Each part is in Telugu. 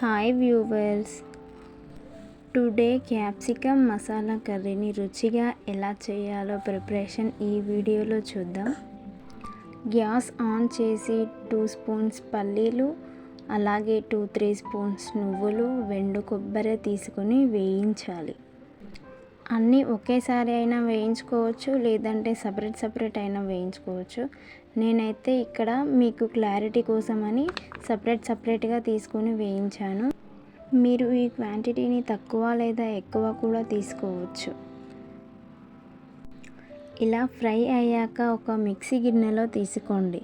Hi viewers today capsicum masala కర్రీని రుచిగా ఎలా చేయాలో ప్రిపరేషన్ ఈ వీడియోలో చూద్దాం. గ్యాస్ ఆన్ చేసి టూ స్పూన్స్ పల్లీలు అలాగే టూ త్రీ స్పూన్స్ నువ్వులు వెండు కొబ్బరి తీసుకొని వేయించాలి. అన్నీ ఒకేసారి అయినా వేయించుకోవచ్చు లేదంటే సపరేట్ సపరేట్ అయినా వేయించుకోవచ్చు. నేనైతే ఇక్కడ మీకు క్లారిటీ కోసమని సపరేట్ సపరేట్గా తీసుకొని వేయించాను. మీరు ఈ క్వాంటిటీని తక్కువ లేదా ఎక్కువ కూడా తీసుకోవచ్చు. ఇలా ఫ్రై అయ్యాక ఒక మిక్సీ గిన్నెలో తీసుకోండి.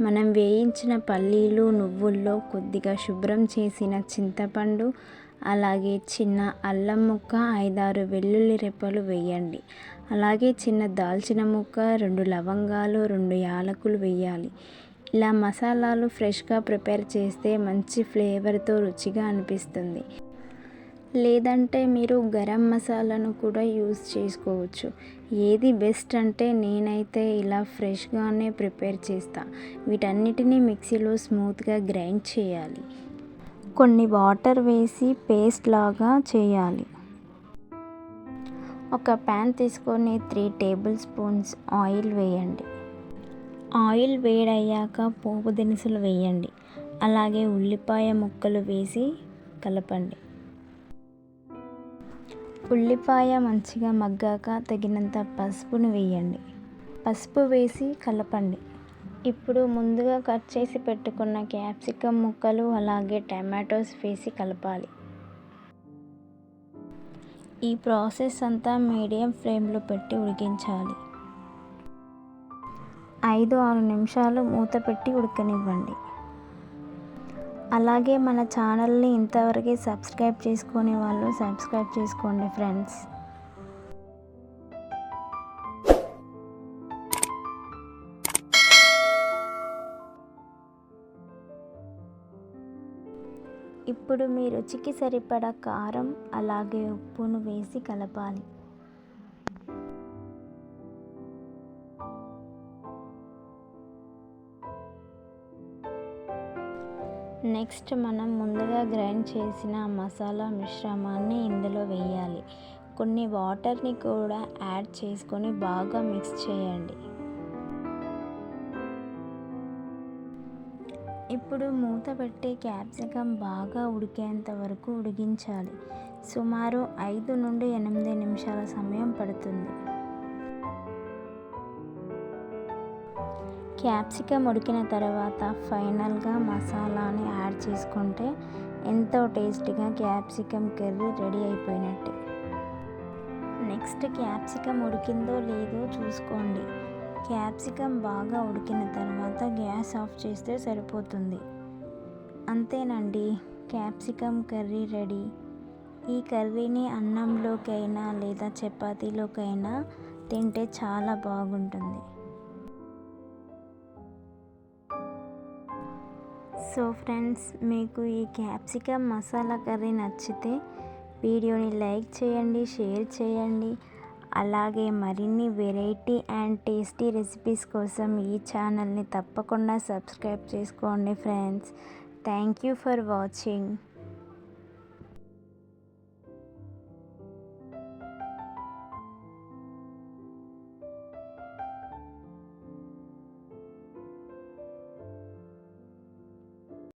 మనం వేయించిన పల్లీలు నువ్వుల్లో కొద్దిగా శుభ్రం చేసిన చింతపండు అలాగే చిన్న అల్లం ముక్క ఐదారు వెల్లుల్లి రెప్పలు వేయండి. అలాగే చిన్న దాల్చిన ముక్క రెండు లవంగాలు రెండు యాలకులు వేయాలి. ఇలా మసాలాలు ఫ్రెష్గా ప్రిపేర్ చేస్తే మంచి ఫ్లేవర్తో రుచిగా అనిపిస్తుంది. లేదంటే మీరు గరం మసాలాను కూడా యూజ్ చేసుకోవచ్చు. ఏది బెస్ట్ అంటే నేనైతే ఇలా ఫ్రెష్గానే ప్రిపేర్ చేస్తా. వీటన్నిటిని మిక్సీలో స్మూత్గా గ్రైండ్ చేయాలి. కొన్ని వాటర్ వేసి పేస్ట్ లాగా చేయాలి. ఒక ప్యాన్ తీసుకొని త్రీ టేబుల్ స్పూన్స్ ఆయిల్ వేయండి. ఆయిల్ వేడయ్యాక పోపు దినుసులు వేయండి. అలాగే ఉల్లిపాయ ముక్కలు వేసి కలపండి. ఉల్లిపాయ మంచిగా మగ్గాక తగినంత పసుపును వేయండి. పసుపు వేసి కలపండి. ఇప్పుడు ముందుగా కట్ చేసి పెట్టుకున్న క్యాప్సికమ్ ముక్కలు అలాగే టమాటోస్ వేసి కలపాలి. ఈ ప్రాసెస్ అంతా మీడియం ఫ్లేమ్లో పెట్టి ఉడికించాలి. ఐదు ఆరు నిమిషాలు మూత పెట్టి ఉడకనివ్వండి. అలాగే మన ఛానల్ని ఇంతవరకే సబ్స్క్రైబ్ చేసుకునే వాళ్ళు సబ్స్క్రైబ్ చేసుకోండి ఫ్రెండ్స్. ఇప్పుడు మీ రుచికి సరిపడా కారం అలాగే ఉప్పును వేసి కలపాలి. నెక్స్ట్ మనం ముందుగా గ్రైండ్ చేసిన మసాలా మిశ్రమాన్ని ఇందులో వేయాలి. కొన్ని వాటర్ని కూడా యాడ్ చేసుకొని బాగా మిక్స్ చేయండి. ఇప్పుడు మూత పెట్టి క్యాప్సికం బాగా ఉడికేంత వరకు ఉడికించాలి. సుమారు ఐదు నుండి ఎనిమిది నిమిషాల సమయం పడుతుంది. క్యాప్సికమ్ ఉడికిన తర్వాత ఫైనల్గా మసాలాని యాడ్ చేసుకుంటే ఎంతో టేస్టీగా క్యాప్సికమ్ కర్రీ రెడీ అయిపోయినట్టే. నెక్స్ట్ క్యాప్సికమ్ ఉడికిందో లేదో చూసుకోండి. క్యాప్సికమ్ బాగా ఉడికిన తర్వాత గ్యాస్ ఆఫ్ చేస్తే సరిపోతుంది. అంతేనండి క్యాప్సికమ్ కర్రీ రెడీ. ఈ కర్రీని అన్నంలోకైనా లేదా చపాతీలోకైనా తింటే చాలా బాగుంటుంది. సో ఫ్రెండ్స్ మీకు ఈ క్యాప్సికమ్ మసాలా కర్రీ నచ్చితే వీడియోని లైక్ చేయండి షేర్ చేయండి. అలాగే మరిన్ని వెరైటీ అండ్ టేస్టీ రెసిపీస్ కోసం ఈ ఛానల్ని తప్పకుండా సబ్స్క్రైబ్ చేసుకోండి friends. Thank you for watching.